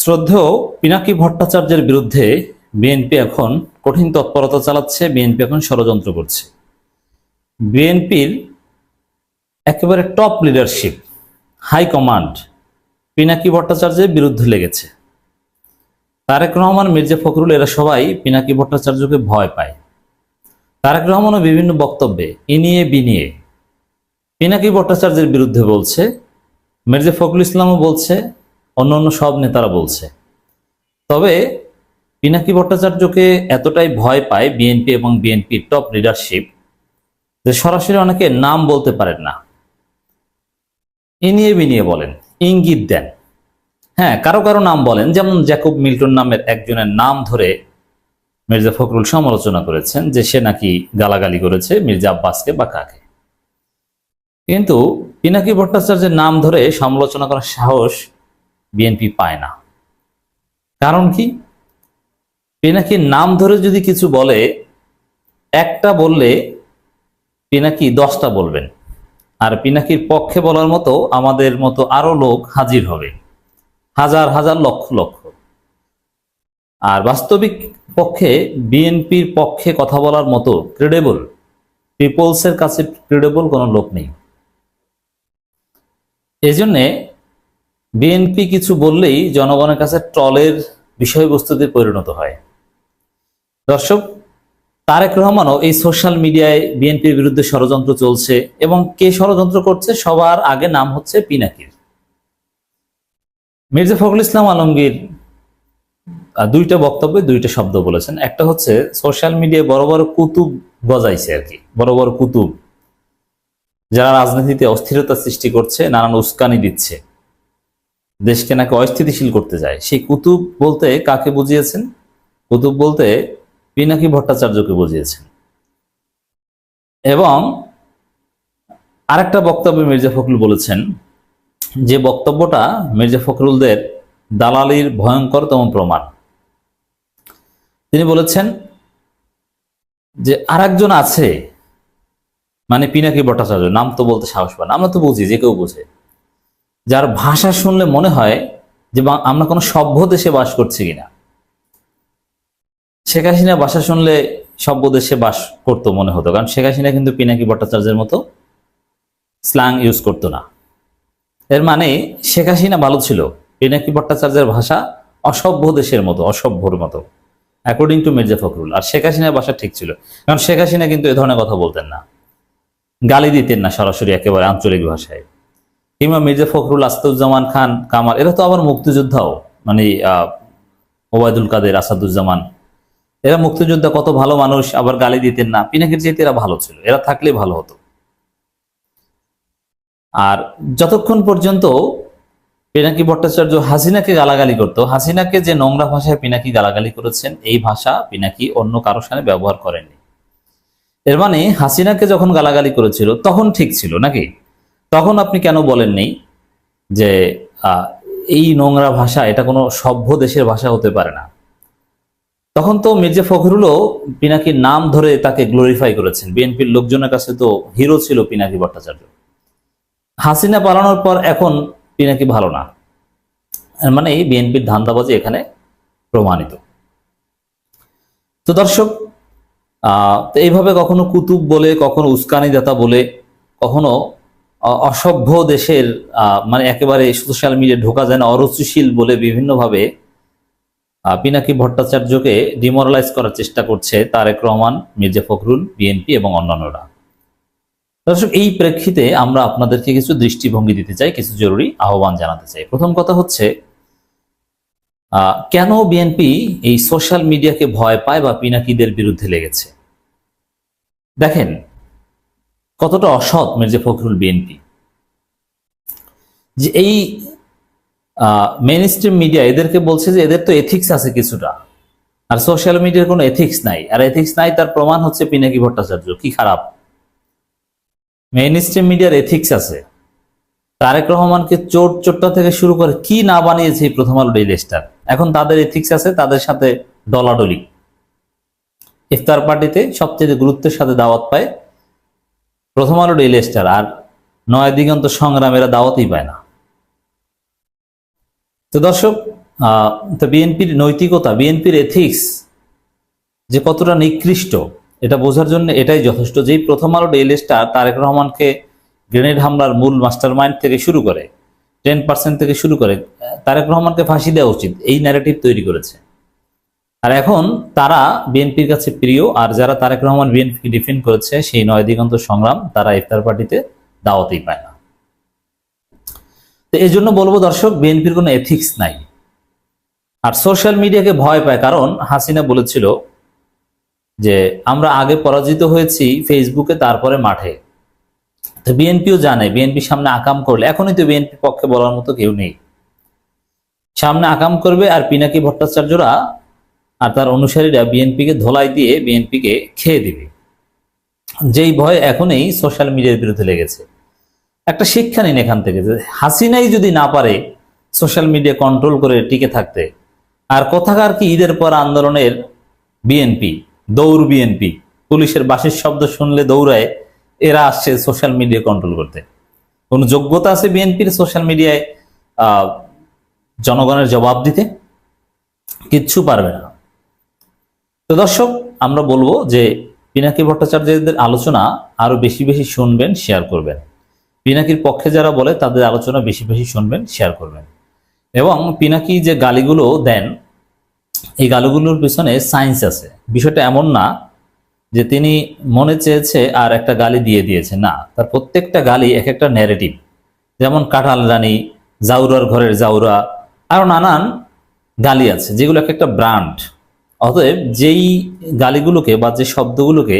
শ্রদ্ধেয় পিনাকি ভট্টাচার্যের বিরুদ্ধে বিএনপি এখন কঠিন তৎপরতা চালাচ্ছে, বিএনপি এখন ষড়যন্ত্র করছে। বিএনপির একেবারে top leadership high command Pinaki ভট্টাচার্যের বিরুদ্ধে লেগেছে। তারেক রহমান, মির্জা ফখরুল, এরা সবাই পিনাকি ভট্টাচার্যকে ভয় পায়। তারেক রহমানও বিভিন্ন বক্তব্যে ইনিয়ে বিনিয়ে পিনাকি ভট্টাচার্যের বিরুদ্ধে বলছে, মির্জা ফখরুল ইসলামও বলছে অন্য অন্য সব নেতারা বলছে। তবে পিনাকি ভট্টাচার্যকে এতটাই ভয় পায় বিএনপি এবং বিএনপির টপ লিডারশিপ যে সরাসরি অনেকে নাম বলতে পারেন না। ইনিয়ে বিনিয়ে বলেন, ইঙ্গিত দেন। হ্যাঁ কারও কারও নাম বলেন, যেমন জ্যাকব মিল্টন নামের একজনের নাম ধরে মির্জা ফখরুল সমালোচনা করেছেন যে সে নাকি গালাগালি করেছে মির্জা আব্বাসকে বা কাকে। কিন্তু পিনাকি ভট্টাচার্যের নাম ধরে সমালোচনা করার সাহস বিএনপি পায় না। কারণ কি? পিনাকির নাম ধরে যদি কিছু বলে, একটা বললে পিনাকি দশটা বলবেন। আর পিনাকির পক্ষে বলার মতো আমাদের মতো আরও লোক হাজির হবে। হাজার হাজার, লক্ষ লক্ষ। আর বাস্তবিক পক্ষে বিএনপির পক্ষে কথা বলার মতো ক্রেডেবল পিপলসের কাছে ক্রেডেবল কোনো লোক নেই। এজন্যে বিএনপি কিছু বললেই জনগণের কাছে ট্রলের বিষয়বস্তুতে পরিণত হয়। দর্শক, তারেক রহমানও এই সোশ্যাল মিডিয়ায় বিএনপির বিরুদ্ধে ষড়যন্ত্র চলছে এবং কে ষড়যন্ত্র করছে সবার আগে নাম হচ্ছে পিনাকির। মির্জা ফখরুল ইসলাম আলমগীর দুইটা বক্তব্যে দুইটা শব্দ বলেছেন। একটা হচ্ছে, সোশ্যাল মিডিয়ায় বড় বড় কুতুব গজাইছে আর কি, বড় বড় কুতুব, যারা রাজনীতিতে অস্থিরতা সৃষ্টি করছে, নানান উস্কানি দিচ্ছে। দেশকে নাকি অস্থিতিশীল করতে যায় সেই কুতুব বলতে কাকে বুঝিয়েছেন? কুতুব বলতে পিনাকি ভট্টাচার্যকে বুঝিয়েছেন। এবং আরেকটা বক্তব্যে মির্জা ফখরুল বলেছেন যে বক্তব্যটা মির্জা ফখরুলদের দালালির ভয়ঙ্করতম প্রমাণ। তিনি বলেছেন যে আরেকজন আছে মানে পিনাকি ভট্টাচার্য, নাম তো বলতে সাহস পান আমরা তো বুঝি, যে কেউ বুঝে। যার ভাষা শুনলে মনে হয় যে আমরা কোনো সভ্য দেশে বাস করছি কিনা। শেখ হাসিনা ভাষা শুনলে সভ্য দেশে বাস করতো মনে হতো। কারণ শেখ হাসিনা কিন্তু পিনাকি ভট্টাচার্যের মতো স্ল্যাং ইউজ করতো না। এর মানে শেখ হাসিনা ভালো ছিল। পিনাকি ভট্টাচার্যের ভাষা অসভ্য দেশের মতো, অসভ্যর মতো অ্যাকর্ডিং টু মির্জা ফখরুল। আর শেখ হাসিনার ভাষা ঠিক ছিল। কারণ শেখ হাসিনা কিন্তু এ ধরনের কথা বলতেন না। গালি দিতেন না সরাসরি একেবারে আঞ্চলিক ভাষায়। কিংবা মির্জা ফখরুল আসাদুজ্জামান খান, কামাল, এরা তো আবার মুক্তিযোদ্ধাও মানে ওবায়দুল কাদের আসাদুজ্জামান। এরা মুক্তিযোদ্ধা কত ভালো মানুষ, আবার গালি দিতেন না। পিনাকির চাইতে এরা ভালো ছিল, এরা থাকলে ভালো হতো। আর যতক্ষণ পর্যন্ত পিনাকি ভট্টাচার্য হাসিনাকে গালাগালি করতো, হাসিনাকে যে নোংরা ভাষায় পিনাকি গালাগালি করেছেন, এই ভাষা পিনাকি অন্য কারও সামনে ব্যবহার করেননি। এর মানে হাসিনাকে যখন গালাগালি করেছিল, তখন ঠিক ছিল, নাকি? তখন আপনি কেন বলেননি যে এই নোংরা ভাষা এটা কোনো সভ্য দেশের ভাষা হতে পারে না? তখন তো মির্জা ফখরুলও পিনাকির নাম ধরে তাকে গ্লোরিফাই করেছেন। বিএনপির লোকজনের কাছে তো হিরো ছিল পিনাকি ভট্টাচার্য। হাসিনা পালানোর পর এখন পিনাকি ভালো না। মানে এই বিএনপির ধান্দাবাজি এখানে প্রমাণিত। তো দর্শক আহ, তো এইভাবে কখনো কুতুব বলে কখনো উস্কানিদাতা বলে কখনো অসভ্য দেশের মানে একেবারে সোশ্যাল মিডিয়া ঢোকা যায় না, অরুচিশীল বলে বিভিন্নভাবে পিনাকি ভট্টাচার্যকে ডিমোরালাইজ করার চেষ্টা করছে তারেক রহমান, মির্জা ফখরুল, বিএনপি এবং অন্যান্যরা। দর্শক, এই প্রেক্ষিতে আমরা আপনাদেরকে কিছু দৃষ্টিভঙ্গি দিতে চাই, কিছু জরুরি আহ্বান জানাতে চাই। প্রথম কথা হচ্ছে কেন বিএনপি এই সোশ্যাল মিডিয়াকে ভয় পায় বা পিনাকিদের বিরুদ্ধে লেগেছে? দেখেন কতটা অসৎ মির্জা ফখরুল বিএনপি? যে এই মেন স্ট্রিম মিডিয়া এদেরকে বলছে যে এদের তো এথিক্স আছে কিছুটা। আর সোশ্যাল মিডিয়ার কোনো এথিক্স নাই। আর এথিক্স নাই, তার প্রমাণ হচ্ছে পিনাকি ভট্টাচার্য। কি খারাপ? মেইন স্ট্রিম মিডিয়ার এথিক্স আছে। তারেক রহমানকে চোর চোরটা থেকে শুরু করে কি না বানিয়েছে এই প্রথম আলো ডেইলি এখন তাদের এথিক্স আছে, তাদের সাথে ডলাডলি। ইফতার পার্টিতে সবচেয়ে গুরুত্বের সাথে দাওয়াত পায় প্রথম আলো ডেইলি স্টার, আর নয় দিগন্ত সংগ্রামেরা দাওয়াতই পায় না। তো দর্শক তো বিএনপির নৈতিকতা, বিএনপির এথিক্স যে কতটা নিকৃষ্ট, এটা বোঝার জন্য এটাই যথেষ্ট যেই প্রথম আলো ডেইলি স্টার তারেক রহমানকে গ্রেনেড হামলার মূল মাস্টার মাইন্ড থেকে শুরু করে, টেন পার্সেন্ট থেকে শুরু করে তারেক রহমানকে ফাঁসি দেওয়া উচিত, এই ন্যারেটিভ তৈরি করেছে। আর এখন তারা বিএনপির কাছে প্রিয়, আর যারা তারেক রহমান বিএনপিকে ডিফেন্ড করেছে, সেই নয় দিগন্ত সংগ্রাম তারা ইফতার পার্টিতে দাওয়াতেই পায় না। তো এই জন্য বলব দর্শক, বিএনপির কোনো এথিক্স নাই। আর সোশ্যাল মিডিয়াকে ভয় পায়, কারণ হাসিনা বলেছিল যে, আমরা আগে পরাজিত হয়েছি ফেসবুকে তারপরে মাঠে। তো বিএনপিও জানে, বিএনপি সামনে আকাম করলে, এখনই তো বিএনপি পক্ষে বলার মতো কেউ নেই। সামনে আকাম করবে আর পিনাকি ভট্টাচার্যরা আর তার অনুসারীরা বিএনপিকে ধোলাই দিয়ে বিএনপিকে খেয়ে দিবে। যেই ভয় এখনই সোশ্যাল মিডিয়ার বিরুদ্ধে লেগেছে। একটা শিক্ষা নিন এখান থেকে যে হাসিনাই যদি না পারে সোশ্যাল মিডিয়া কন্ট্রোল করে টিকে থাকতে, আর কোথাকার কি ঈদের পর আন্দোলনের বিএনপি, দৌড় বিএনপি, পুলিশের বাঁশির শব্দ শুনলে দৌড়ায়, এরা আসছে সোশ্যাল মিডিয়া কন্ট্রোল করতে। কোন যোগ্যতা আছে বিএনপির সোশ্যাল মিডিয়ায় জনগণের জবাব দিতে? কিচ্ছু পারবে না। তো দর্শক, আমরা বলব যে পিনাকি ভট্টাচার্যদের আলোচনা আরও বেশি বেশি শুনবেন শেয়ার করবেন। পিনাকির পক্ষে যারা বলে, তাদের আলোচনা বেশি বেশি শুনবেন শেয়ার করবেন। এবং পিনাকি যে গালিগুলো দেন, এই গালিগুলোর পিছনে সায়েন্স আছে। বিষয়টা এমন না যে তিনি মনে চেয়েছে আর একটা গালি দিয়ে দিয়েছে, না। তার প্রত্যেকটা গালি এক একটা ন্যারেটিভ যেমন কাঁঠাল রানী, জাউরার ঘরের জাউরা, আরও নানান গালি আছে, যেগুলো এক একটা ব্র্যান্ড অতএব যেই গালিগুলোকে বা যে শব্দগুলোকে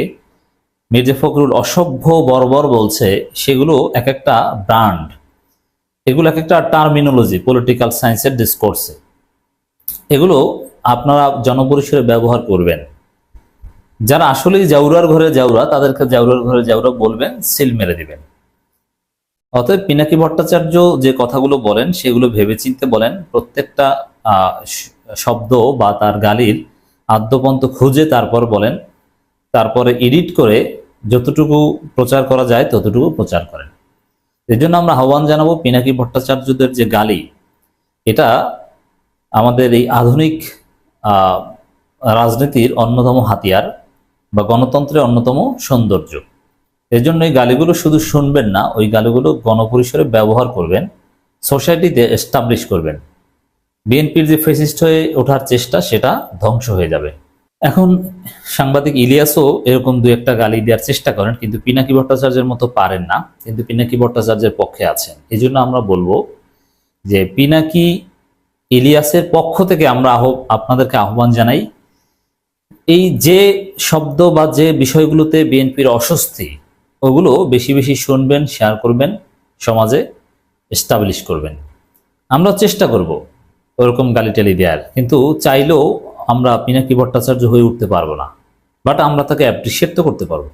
মির্জা ফখরুল অসভ্য বর্বর বলছে, সেগুলো এক একটা ব্র্যান্ড। এগুলো এক একটা টার্মিনোলজি পলিটিক্যাল সায়েন্সের ডিসকোর্সে এগুলো আপনারা জনপরিসরে ব্যবহার করবেন। যারা আসলেই জাউরার ঘরে জাউরা, তাদেরকে জাউরার ঘরে জাউরা বলবেন, সিল মেরে দিবেন। অতএব পিনাকি ভট্টাচার্য যে কথাগুলো বলেন, সেগুলো ভেবেচিন্তে বলেন, প্রত্যেকটা শব্দ বা তার গালির আদ্যপন্ত খুঁজে তারপর বলেন, তারপরে এডিট করে যতটুকু প্রচার করা যায় ততটুকু প্রচার করেন। এর জন্য আমরা আহ্বান জানাব পিনাকি ভট্টাচার্যদের যে গালি, এটা আমাদের এই আধুনিক রাজনীতির অন্যতম হাতিয়ার বা গণতন্ত্রের অন্যতম সৌন্দর্য। এর জন্য এই গালিগুলো শুধু শুনবেন না, ওই গালিগুলো গণপরিসরে ব্যবহার করবেন, সোসাইটিতে এস্টাবলিশ করবেন। বিএনপির যে ফেসিস্ট হয়ে ওঠার চেষ্টা, সেটা ধ্বংস হয়ে যাবে। এখন সাংবাদিক ইলিয়াসও এরকম দু একটা গালি দেওয়ার চেষ্টা করেন, কিন্তু পিনাকি ভট্টাচার্যের মতো পারেন না, কিন্তু পিনাকি ভট্টাচার্যের পক্ষে আছেন। এই জন্য আমরা বলব যে পিনাকি ইলিয়াসের পক্ষ থেকে আমরা আপনাদেরকে আহ্বান জানাই, এই যে শব্দ বা যে বিষয়গুলোতে বিএনপির অস্বস্তি, ওগুলো বেশি বেশি শুনবেন শেয়ার করবেন, সমাজে এস্টাবলিশ করবেন। আমরা চেষ্টা করব ওরকম গালিটালি দেয়ার। কিন্তু চাইলেও আমরা পিনাকি ভট্টাচার্য হয়ে উঠতে পারব না। বাট আমরা তাকে অ্যাপ্রিসিয়েট তো করতে পারব।